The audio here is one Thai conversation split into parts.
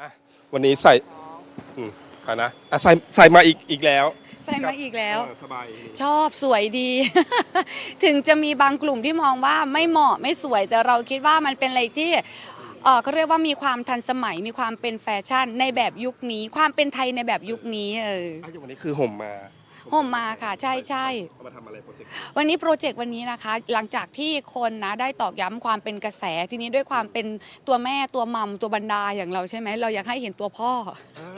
อะวันนี้ใส่อืมอะนะอะใส่ใส่มาอีกอีกแล้วใส่มาอีกแล้ว เออสบายดีชอบสวยดี ถึงจะมีบางกลุ่มที่มองว่าไม่เหมาะไม่สวยแต่เราคิดว่ามันเป็นอะไรที่เออเขาเรียกว่ามีความทันสมัยมีความเป็นแฟชั่นในแบบยุคนี้ ความเป็นไทยในแบบยุคนี้เออ อะอย่างวันนี้คือห่มมา ห่มมาค่ะ ใช่ใช่เอามาทำอะไรโปรเจกต์วันนี้โปรเจกต์วันนี้นะคะ หลังจากที่คนนะได้ตอกย้ำความเป็นกระแสทีนี้ด้วยความเป็นตัวแม่ตัวมัมตัวบรรดาอย่างเราใช่ไหมเราอยากให้เห็นตัวพ่อ อ่า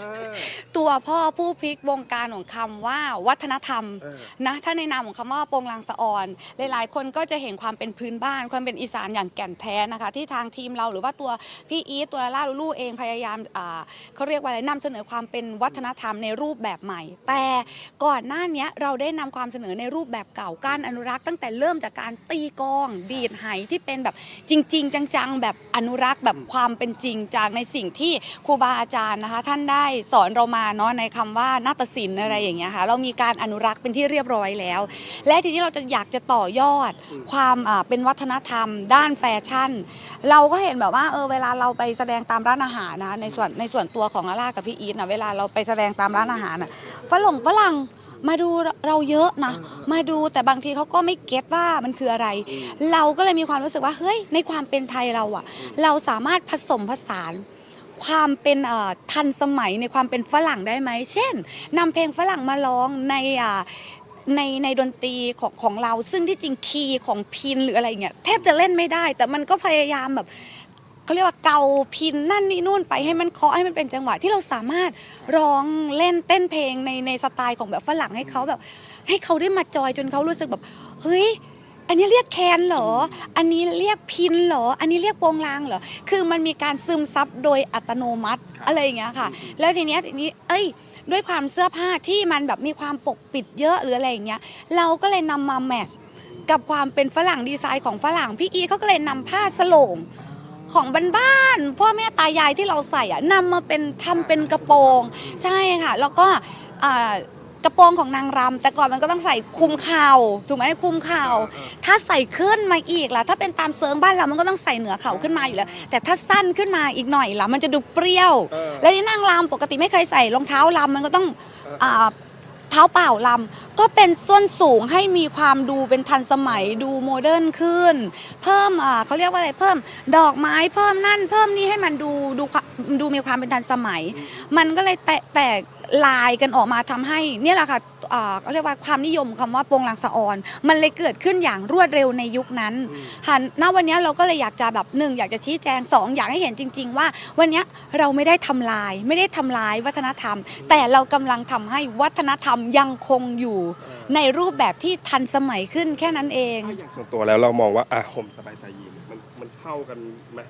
ตัวพ่อผู้พลิกวงการของคำว่าวัฒนธรรมเออ นะถ้าในนามของคำว่าโปงลางสะออน หลายๆ คนก็จะเห็นความเป็นพื้นบ้าน ความเป็นอีสานอย่างแก่นแท้นะคะ ที่ทางทีมเราหรือว่าตัวพี่อีทตัวลาล่าลูลูเองพยายามอ่าเขาเรียกว่าอะไรนำเสนอความเป็นวัฒนธรรมในรูปแบบใหม่ แต่ก่อนหน้าเนี้เราได้นำความเสนอในรูปแบบเก่าการอนุรักษ์ตั้งแต่เริ่มจากการตีกอง ดีดไหที่เป็นแบบจริง ๆ จังๆ แบบอนุรักษ์แบบความเป็นจริงจากในสิ่งที่ครูบาอาจารย์นะคะ ท่านได้สอนเรามาเนาะในคำว่านาฏศิลป์อะไรอย่างเงี้ยค่ะเรามีการอนุรักษ์เป็นที่เรียบร้อยแล้ว และทีนี้เราจะอยากจะต่อยอดความเป็นวัฒนธรรม ด้านแฟชั่น เราก็เห็นแบบว่าเออเวลาเราไปแสดงตามร้านอาหารนะในส่วนในส่วนตัวของอาล่ากับพี่อีทนะเวลาเราไปแสดงตามร้านอาหารนะฝรั่งฝรั่ง มาดูเราเยอะนะ มาดูแต่บางทีเขาก็ไม่เก็ตว่ามันคืออะไร เราก็เลยมีความรู้สึกว่าเฮ้ยในความเป็นไทยเราอะเราสามารถผสมผสานความเป็นเอ่อทันสมัยในความเป็นฝรั่งได้ไหม เช่นนำเพลงฝรั่งมาร้องในอ่าในในดนตรีของของเรา ซึ่งที่จริงคีย์ของพินหรืออะไรเงี้ยแทบจะเล่นไม่ได้ แต่มันก็พยายามแบบ เขาเรียกว่าเกาพินนั่นนี่นู่นไปให้มันเคาะให้มันเป็นจังหวะที่เราสามารถร้องเล่นเต้นเพลงในในสไตล์ของแบบฝรั่งให้เขาแบบ ให้เขาได้มาจอยจนเขารู้สึกแบบเฮ้ยอันนี้เรียกแคนเหรอ อันนี้เรียกพินเหรอ อันนี้เรียกโปงลางเหรอ คือมันมีการซึมซับโดยอัตโนมัติอะไรอย่างเงี้ยค่ะ แล้วทีเนี้ยทีนี้ เอ้ย ด้วยความเสื้อผ้าที่มันแบบมีความปกปิดเยอะหรืออะไรอย่างเงี้ย เราก็เลยนำมาแมทช์กับความเป็นฝรั่งดีไซน์ของฝรั่ง พี่อีเขาก็เลยนำผ้าสโลง ของบ้านๆพ่อแม่ตายายที่เราใส่อะนำมาเป็นทำเป็นกระโปรง ใช่ค่ะ แล้วก็อ่ากระโปรงของนางรำแต่ก่อนมันก็ต้องใส่คลุมเข่าถูกไหมคลุมเข่าถ้าใส่ขึ้นมาอีกล่ะถ้าเป็นตามเซิร์งบ้านเรามันก็ต้องใส่เหนือเข่าขึ้นมาอยู่แล้ว แต่ถ้าสั้นขึ้นมาอีกหน่อยล่ะมันจะดูเปรี้ยว เออ แล้วนี่นางรำปกติไม่เคยใส่รองเท้าลำมันก็ต้องอ่า เท้าเปล่าลำก็เป็นส้นสูงให้มีความดูเป็นทันสมัยดูโมเดิร์นขึ้น เพิ่มอ่าเขาเรียกว่าอะไรเพิ่ม ดอกไม้เพิ่มนั่น เพิ่มนี่ให้มันดูดูดูมีความเป็นทันสมัย มันก็เลยแตกแตกลายกันออกมาทำให้ เนี่ยแหละค่ะ เขาเรียกว่าความนิยมคำว่าโปงลางสะออน มันเลยเกิดขึ้นอย่างรวดเร็วในยุคนั้นค่ะณวันนี้เราก็เลยอยากจะแบบหนึ่งอยากจะชี้แจงสองอยากให้เห็นจริง ๆ ว่า วันนี้เราไม่ได้ทำลาย ไม่ได้ทำลายวัฒนธรรม แต่เรากำลังทำให้วัฒนธรรมยังคงอยู่ในรูปแบบที่ทันสมัยขึ้นแค่นั้นเองถ้าอย่างส่วนตัวแล้วเรามองว่าอะห่มสบายสายยีนมันมันเข้ากันไหม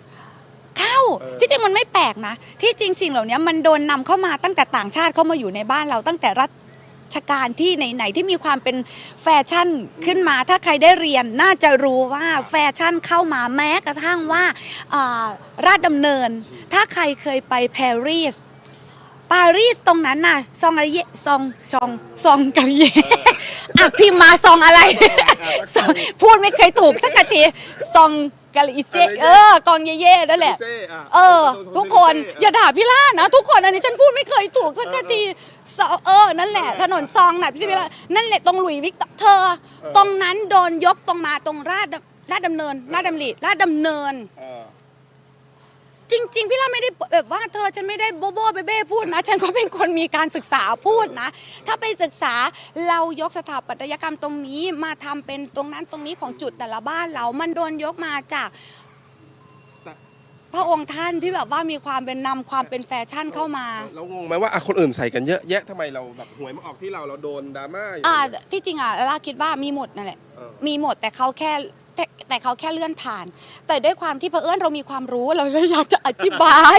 เข้าเออที่จริงมันไม่แปลกนะ ที่จริงสิ่งเหล่านี้มันโดนนำเข้ามาตั้งแต่ต่างชาติเข้ามาอยู่ในบ้านเราตั้งแต่รั ชกาลที่ไหนๆที่มีความเป็นแฟชั่นขึ้นมา ถ้าใครได้เรียนน่าจะรู้ว่าแฟชั่นเข้ามาแม้กระทั่งว่าอ่าราชดำเนิน ถ้าใครเคยไปปารีสปารีสตรงนั้นน่ะซองอะไรเยซองซองซองกะเยอะพิมพ์มาซองอะไรซองพูดไม่เคยถูกสักทีซอง กะลิเซเออกองเย่ๆนั่นแหละเซ่อะเออ ทุกคนอย่าด่าพี่ล่านะ ทุกคนอันนี้ฉันพูดไม่เคยถูกสักทีซอเออนั่นแหละ ถนนซองน่ะพี่พี่ล่านั่นแหละตรงหลุยส์วิกตอร์เธอ ตรงนั้นโดนยกตรงมาตรงราชดำราชดำเนินราชดำริราชดำเนินเออ จริง ๆ พี่ล่าไม่ได้แบบว่าเธอฉันไม่ได้โบโบเบเบ้พูดนะ ฉันก็เป็นคนมีการศึกษาพูดนะ ถ้าไปศึกษาเรายกสถาปัตยกรรมตรงนี้มาทำเป็นตรงนั้นตรงนี้ของจุดแต่ละบ้านเรามันโดนยกมาจากแต่พระองค์ท่านที่แบบว่ามีความเป็นนำความเป็นแฟชั่นเข้ามาเรางงไหมว่าอะคนอื่นใส่กันเยอะแยะทำไมเราแบบหวยมาออกที่เราเราโดนดราม่าอยู่อ่าเนี่ยที่จริงอะล่าคิดว่ามีหมดนั่นแหละเออมีหมดแต่เขาแค่ แต่แต่เขาแค่เลื่อนผ่าน แต่ด้วยความที่เผอิญเรามีความรู้เราเลยอยากจะอธิบาย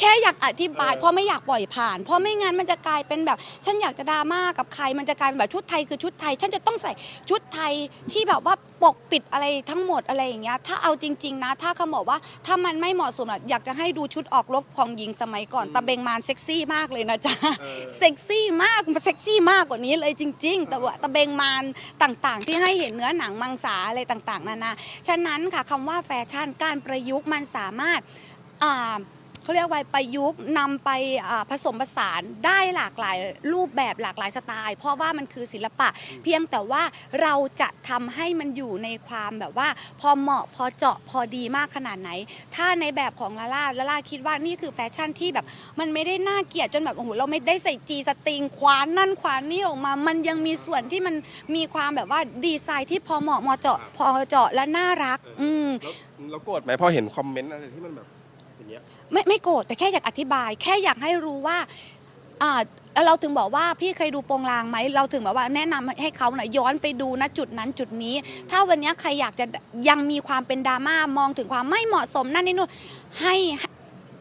แค่อยากอธิบายเออเพราะไม่อยากปล่อยผ่าน เพราะไม่งั้นมันจะกลายเป็นแบบ ฉันอยากจะดราม่ากับใคร มันจะกลายเป็นแบบชุดไทยคือชุดไทย ฉันจะต้องใส่ชุดไทยที่แบบว่าปกปิดอะไรทั้งหมดอะไรอย่างเงี้ย ถ้าเอาจริง ๆ นะ ถ้าเขาบอกว่าถ้ามันไม่เหมาะสมอะอยากจะให้ดูชุดออกรบของหญิงสมัยก่อนตะเบงมานเซ็กซี่มากเลยนะจ๊ะเออเซ็กซี่มากเซ็กซี่มากกว่านี้เลยจริง ๆ แต่ว่าตะเบงมานต่างๆ ที่ให้เห็นเนื้อหนังมังสาอะไรต่างๆนานา ฉะนั้นค่ะคำว่าแฟชั่นการประยุกต์มันสามารถ เขาเรียกว่าประยุกต์นำไปอ่าผสมผสานได้หลากหลายรูปแบบหลากหลายสไตล์ เพราะว่ามันคือศิลปะ เพียงแต่ว่าเราจะทำให้มันอยู่ในความแบบว่า พอเหมาะพอเจาะพอดีมากขนาดไหน ถ้าในแบบของลาล่าลาล่าคิดว่านี่คือแฟชั่นที่แบบ มันไม่ได้น่าเกลียดจนแบบโอ้โหเราไม่ได้ใส่จีสตริงคว้านนั่นคว้านนี่ออกมา มันยังมีส่วนที่มันมีความแบบว่าดีไซน์ที่พอเหมาะเหมาะเจาะพอเจาะและน่ารัก อืมแล้วเราโกรธไหมพอเห็นคอมเมนต์อะไรที่มันแบบ อย่างเงี้ยไม่ไม่โกรธแต่แค่อยากอธิบาย แค่อยากให้รู้ว่าอ่าเราถึงบอกว่าพี่เคยดูโปรงลางไหมเราถึงแบบว่าแนะนำให้เขาน่อย้อนไปดูนะจุดนั้นจุดนี้ ถ้าวันนี้ใครอยากจะยังมีความเป็นดราม่ามองถึงความไม่เหมาะสมนั่นนี่นู่นให้ให้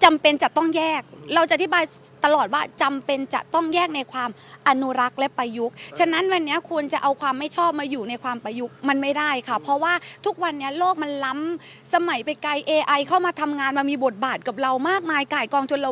จำเป็นจะต้องแยก เราจะอธิบาย ตลอดว่าจำเป็นจะต้องแยกในความอนุรักษ์และประยุกต์ ฉะนั้นวันนี้ควรจะเอาความไม่ชอบมาอยู่ในความประยุกต์มันไม่ได้ค่ะ เพราะว่าทุกวันนี้โลกมันล้ำสมัยไปไกล AI เข้ามาทำงานมามีบทบาทกับเรามากมายก่ายกองจนเรา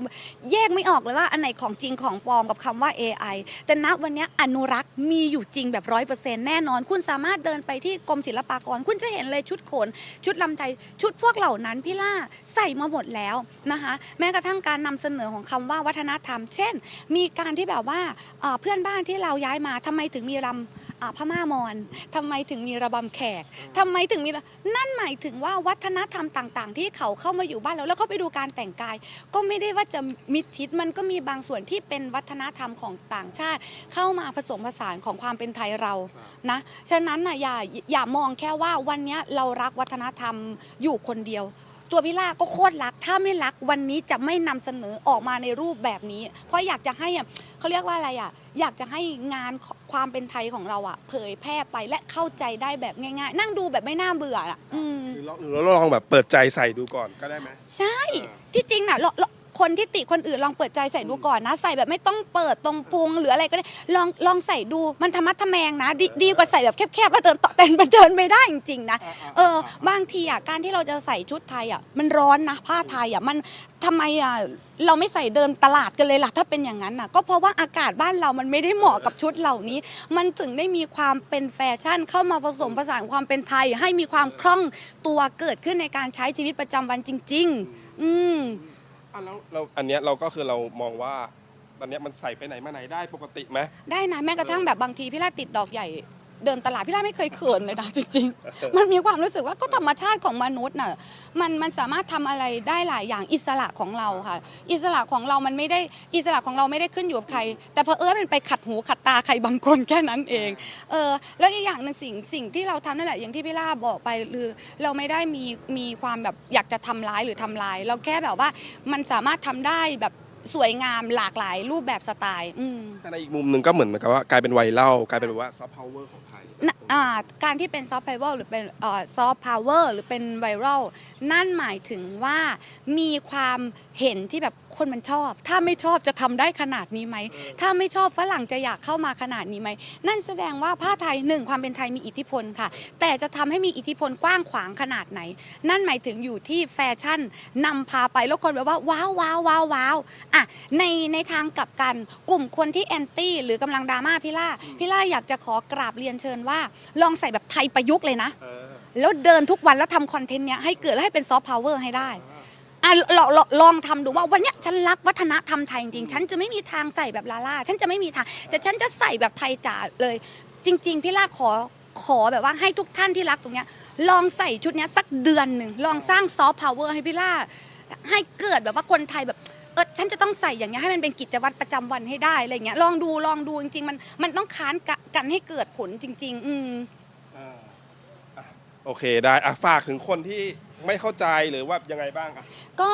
แยกไม่ออกเลยว่าอันไหนของจริงของปลอมกับคำว่า AI แต่ณวันนี้อนุรักษ์มีอยู่จริงแบบร้อยเปอร์เซ็นต์แน่นอน คุณสามารถเดินไปที่กรมศิลปากร คุณจะเห็นเลยชุดโขน ชุดลำไทยชุดพวกเหล่านั้นพี่ล่าใส่มาหมดแล้วนะคะ แม้กระทั่งการนำเสนอของคำว่าวัฒนธรรม เช่น มีการที่แบบว่าเอ่อเพื่อนบ้านที่เราย้ายมาทำไมถึงมีรำอ่าพม่ามอนทำไมถึงมีระบำแขกทำไมถึงมีระนั่นหมายถึงว่าวัฒนธรรมต่าง ๆ ที่เขาเข้ามาอยู่บ้านเราแล้วเขาไปดูการแต่งกาย ก็ไม่ได้ว่าจะมิดชิดมันก็มีบางส่วนที่เป็นวัฒนธรรมของต่างชาติ เข้ามาผสมผสานของความเป็นไทยเรานะฉะนั้นน่ะอย่าอย่ามองแค่ว่าวันเนี้ยเรารักวัฒนธรรมอยู่คนเดียว ตัวพี่ล่าก็โคตรรัก ถ้าไม่รักวันนี้จะไม่นำเสนอออกมาในรูปแบบนี้ เพราะอยากจะให้อะเขาเรียกว่าอะไรอะ อยากจะให้งานความเป็นไทยของเราอะ เผยแพร่ไปและเข้าใจได้แบบง่าย ๆ นั่งดูแบบไม่น่าเบื่ออะ อืม หรือลองหรือเราลองแบบเปิดใจใส่ดูก่อนก็ได้ไหม ใช่ ที่จริงน่ะลองลอง คนที่ติคนอื่นลองเปิดใจใส่ดูก่อนนะ ใส่แบบไม่ต้องเปิดตรงพุงหรืออะไรก็ได้ลองลองใส่ดูมันธรรมะทะแมงนะดดีกว่าใส่แบบแคบๆแล้วเดินต่อเต้นมันเดินไม่ได้จริงๆนะเออบางทีอะการที่เราจะใส่ชุดไทยอะมันร้อนนะผ้าไทยอะมันทำไมอะเราไม่ใส่เดินตลาดกันเลยล่ะถ้าเป็นอย่างนั้นน่ะก็เพราะว่าอากาศบ้านเรามันไม่ได้เหมาะกับชุดเหล่านี้ มันถึงได้มีความเป็นแฟชั่นเข้ามาผสมผสานความเป็นไทย ให้มีความคล่องตัวเกิดขึ้นในการใช้ชีวิตประจำวันจริง ๆ อืม อะแล้วเราอันเนี้ยเราก็คือเรามองว่าตอนเนี้ยมันใส่ไปไหนมาไหนได้ปกติไหม ได้นะแม้กระทั่งแบบบางทีพี่ล่าติดดอกใหญ่ เดินตลาดพี่ล่าไม่เคยเขินเลยนะจริงๆ มันมีความรู้สึกว่าก็ธรรมชาติของมนุษย์น่ะมันมันสามารถทำอะไรได้หลายอย่างอิสระของเราค่ะ อิสระของเรามันไม่ได้อิสระของเราไม่ได้ขึ้นอยู่กับใคร แต่เพอเออมันไปขัดหูขัดตาใครบางคนแค่นั้นเองเออแล้วอีกอย่างหนึ่งสิ่งสิ่งที่เราทำนั่นแหละอย่างที่พี่ล่าบอกไปคือเราไม่ได้มีมีความแบบอยากจะทำร้ายหรือทำลาย เราแค่แบบว่ามันสามารถทำได้แบบ สวยงามหลากหลายรูปแบบสไตล์อืม แต่ในอีกมุมหนึ่งก็เหมือนกับว่ากลายเป็นไวรัลกลายเป็นแบบว่าซอฟต์พาวเวอร์ของไทย น่ะอ่าการที่เป็นซอฟต์พาวเวอร์หรือเป็นซอฟต์พาวเวอร์หรือเป็นไวรัลนั่นหมายถึงว่ามีความเห็นที่แบบคนมันชอบ ถ้าไม่ชอบจะทำได้ขนาดนี้ไหม ถ้าไม่ชอบฝรั่งจะอยากเข้ามาขนาดนี้ไหม นั่นแสดงว่าผ้าไทยหนึ่งความเป็นไทยมีอิทธิพลค่ะ แต่จะทำให้มีอิทธิพลกว้างขวางขนาดไหน นั่นหมายถึงอยู่ที่แฟชั่นนำพาไปแล้วคนแบบว่าว้าวว้าวว้าวว้าวอะในในทางกลับกันกลุ่มคนที่แอนตี้หรือกำลังดราม่าพี่ล่าพี่ล่าอยากจะขอกราบเรียนเชิญว่า ลองใส่แบบไทยประยุกต์เลยนะเออแล้วเดินทุกวันแล้วทำคอนเทนต์เนี้ยให้เกิดและให้เป็นซอฟต์พาวเวอร์ให้ได้ อะลองลองลองทำดูว่าวันเนี้ยฉันรักวัฒนธรรมไทยจริงๆฉันจะไม่มีทางใส่แบบลาล่าฉันจะไม่มีทาง แต่ฉันจะใส่แบบไทยจ๋าเลย จริง ๆ พี่ล่าขอขอแบบว่าให้ทุกท่านที่รักตรงเนี้ยลองใส่ชุดเนี้ยสักเดือนหนึ่งลองสร้างซอฟต์พาวเวอร์ให้พี่ล่าให้เกิดแบบว่าคนไทยแบบเออฉันจะต้องใส่อย่างเงี้ยให้มันเป็นกิจวัตรประจำวันให้ได้อะไรเงี้ยลองดูลองดูจริง ๆ มันมันต้องค้านกะกันให้เกิดผลจริง ๆ อืมอ่าอะโอเคได้อะฝากถึงคนที่ ไม่เข้าใจหรือว่ายังไงบ้างอะ ก็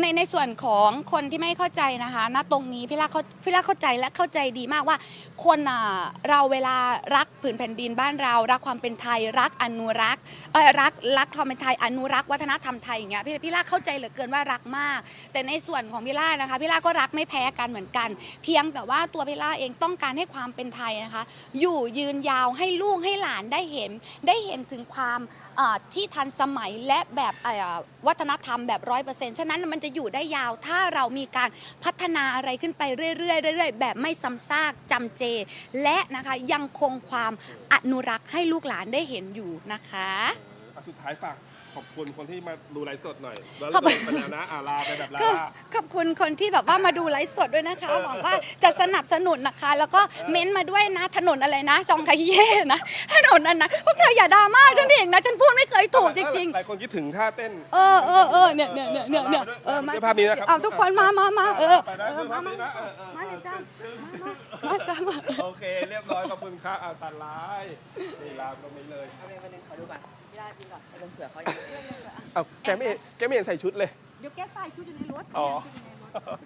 ในในส่วนของคนที่ไม่เข้าใจนะคะณตรงนี้พี่ล่าเขาพี่ล่าเข้าใจและเข้าใจดีมากว่า คนอะเราเวลารักผืนแผ่นดินบ้านเรา รักความเป็นไทยรักอนุรักษ์เออรักรักความเป็นไทยอนุรักษ์วัฒนธรรมไทยอย่างเงี้ยพี่พี่ลาเข้าใจเหลือเกินว่ารักมาก แต่ในส่วนของพี่ล่านะคะพี่ล่าก็รักไม่แพ้กันเหมือนกัน เพียงแต่ว่าตัวพี่ล่าเองต้องการให้ความเป็นไทยนะคะ อยู่ยืนยาวให้ลูกให้หลานได้เห็น ได้เห็นถึงความอ่าที่ทันสมัยและแบบอ่าวัฒนธรรมแบบร้อยเปอร์เซ็นต์ฉะนั้นมันจะอยู่ได้ยาว ถ้าเรามีการพัฒนาอะไรขึ้นไปเรื่อยๆเรื่อยๆ แบบไม่ซ้ำซากจำเจ และนะคะยังคงความอนุรักษ์ให้ลูกหลานได้เห็นอยู่นะคะ อะสุดท้ายฝาก ขอบคุณคนที่มาดูไลฟ์สดหน่อย แล้วขอบคุณไปแล้วนะอ่าลาไปแบบลาก็ลา ขอบคุณคนที่แบบว่ามาดูไลฟ์สดด้วยนะคะหวังว่าจะสนับสนุนนะคะ แล้วก็เม้นต์มาด้วยนะถนนอะไรนะจองคาเย่นะถนนนั้นนะพวกเธออย่าดราม่าฉันเองนะฉันพูดไม่เคยถูกจริงหลายคนคิดถึงท่าเต้นๆเออเออเออเนี่ยเนี่ยเนี่ยเนี่ยเนี่ยเออมาเดี๋ยวภาพนี้นะครับเอาทุกคนมามามาเออไปนะเออภามาพมานี้นะเออเออมาเลยจ้ามาจ้ามา โอเค เรียบร้อย ขอบคุณครับอ่าตัดไลน์นี่ลาตรงนี้เลย เอาไปวันหนึงขอดูก่อนพี่ ได้พี่ก่อนไปเป็นเผื่อเขาอยู่เอาแกไม่เห็นแกไม่เห็นใส่ชุดเลย เดี๋ยวแกใส่ชุดอยู่ในรถอ๋อ ชุดอยู่ในรถ